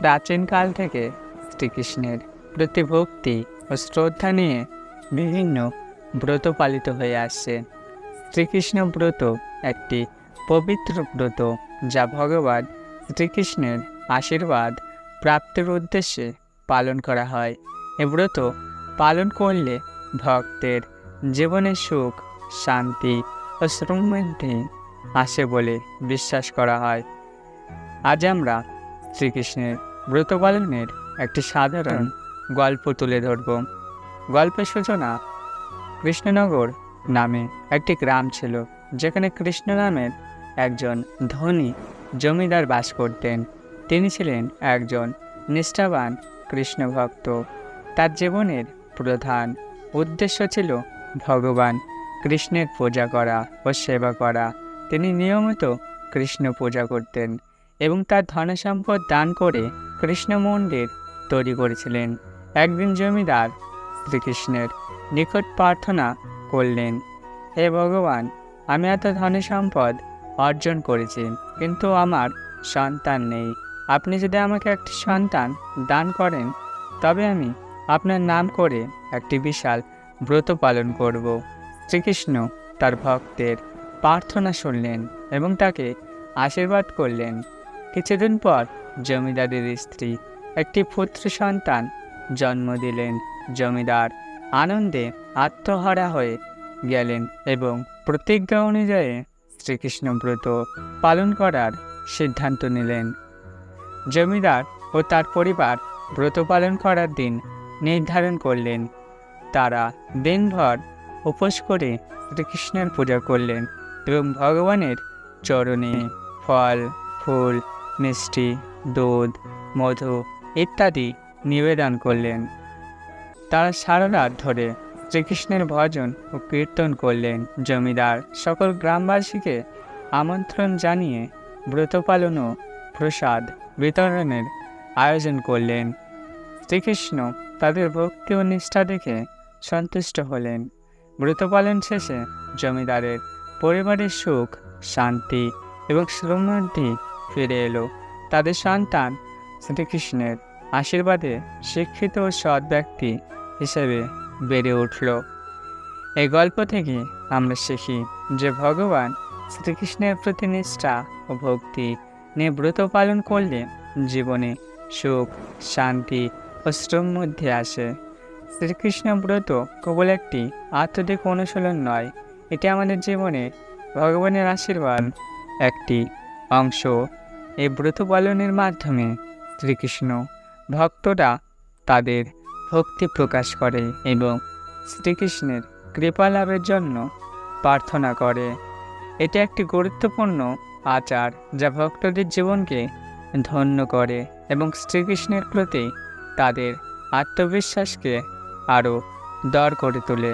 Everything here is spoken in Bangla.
প্রাচীনকাল থেকে শ্রীকৃষ্ণের প্রতি ভক্তি ও শ্রদ্ধা নিয়ে বিভিন্ন ব্রত পালিত হয়ে আসছে। শ্রীকৃষ্ণ ব্রত একটি পবিত্র ব্রত যা ভগবান শ্রীকৃষ্ণের আশীর্বাদ প্রাপ্তির উদ্দেশ্যে পালন করা হয়। এ ব্রত পালন করলে ভক্তের জীবনে সুখ, শান্তি ও সমৃদ্ধি আসে বলে বিশ্বাস করা হয়। আজ আমরা শ্রীকৃষ্ণের ব্রত পালনের একটি সাধারণ গল্প তুলে ধরব। গল্পের সূচনা কৃষ্ণনগর নামে একটি গ্রাম ছিল যেখানে কৃষ্ণ নামের একজন ধনী জমিদার বাস করতেন। তিনি ছিলেন একজন নিষ্ঠাবান কৃষ্ণভক্ত। তার জীবনের প্রধান উদ্দেশ্য ছিল ভগবান কৃষ্ণের পূজা করা ও সেবা করা। তিনি নিয়মিত কৃষ্ণ পূজা করতেন এবং তার ধনসম্পদ দান করে কৃষ্ণ মন্দির তৈরি করেছিলেন একদিন জমিদার শ্রীকৃষ্ণের নিকট প্রার্থনা করলেন, হে ভগবান, আমি এত ধনী সম্পদ অর্জন করেছি, কিন্তু আমার সন্তান নেই। আপনি যদি আমাকে একটি সন্তান দান করেন, তবে আমি আপনার নাম করে একটি বিশাল ব্রত পালন করব। শ্রীকৃষ্ণ তার ভক্তের প্রার্থনা শুনলেন এবং তাকে আশীর্বাদ করলেন। কিছুদিন পর জমিদারের স্ত্রী। একটি পুত্র সন্তান জন্ম দিলেন। জমিদার আনন্দে আত্মহারা হয়ে গেলেন এবং প্রতিজ্ঞা অনুযায়ী শ্রীকৃষ্ণ ব্রত পালন করার সিদ্ধান্ত নিলেন। জমিদার ও তার পরিবার ব্রত পালন করার দিন নির্ধারণ করলেন। তারা দিনভর উপোস করে শ্রীকৃষ্ণের পূজা করলেন এবং ভগবানের চরণে ফল, ফুল, মিষ্টি দুধ, মধু ইত্যাদি নিবেদন করলেন। তারা সারা রাত ধরে শ্রীকৃষ্ণের ভজন ও কীর্তন করলেন। জমিদার সকল গ্রামবাসীকে আমন্ত্রণ জানিয়ে ব্রত পালন ও প্রসাদ বিতরণের আয়োজন করলেন। শ্রীকৃষ্ণ তাদের ভক্তি ও নিষ্ঠা দেখে সন্তুষ্ট হলেন। ব্রত পালন শেষে জমিদারের পরিবারের সুখ, শান্তি এবং সমৃদ্ধি ফিরে এলো। তাদের সন্তান শ্রীকৃষ্ণের আশীর্বাদে শিক্ষিত ও সৎ ব্যক্তি হিসেবে বেড়ে উঠল। এই গল্প থেকে আমরা শিখি যে ভগবান শ্রীকৃষ্ণের প্রতি নিষ্ঠা ও ভক্তি নিয়ে ব্রত পালন করলে জীবনে সুখ, শান্তি ও শ্রম মধ্যে আসে। শ্রীকৃষ্ণ ব্রত কেবল একটি আত্মদিক অনুশীলন নয়, এটি আমাদের জীবনে ভগবানের আশীর্বাদ একটি অংশ। এই ব্রত পালনের মাধ্যমে শ্রীকৃষ্ণ ভক্তরা তাদের ভক্তি প্রকাশ করে এবং শ্রীকৃষ্ণের কৃপা লাভের জন্য প্রার্থনা করে। এটি একটি গুরুত্বপূর্ণ আচার যা ভক্তদের জীবনকে ধন্য করে এবং শ্রীকৃষ্ণের প্রতি তাদের আত্মবিশ্বাসকে আরও দর করে তোলে।